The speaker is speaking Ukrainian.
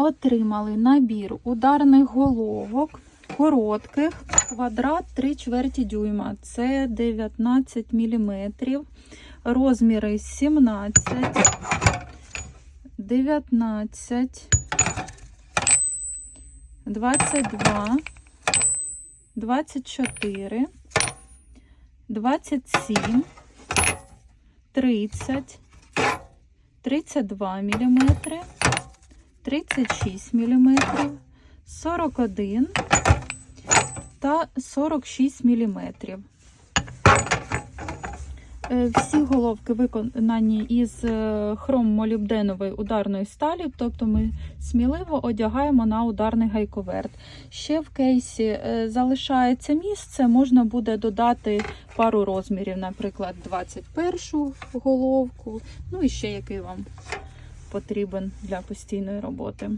Отримали набір ударних головок, коротких, квадрат 3 чверті дюйма. Це 19 мм. Розміри 17, 19, 22, 24, 27, 30, 32 мм, 36 мм, 41 та 46 мм. Е, Всі головки виконані із е, хроммолібденової ударної сталі, тобто ми сміливо одягаємо на ударний гайковерт. Ще в кейсі е, залишається місце, можна буде додати пару розмірів, наприклад, 21 головку, ну і ще який вам потрібен для постійної роботи.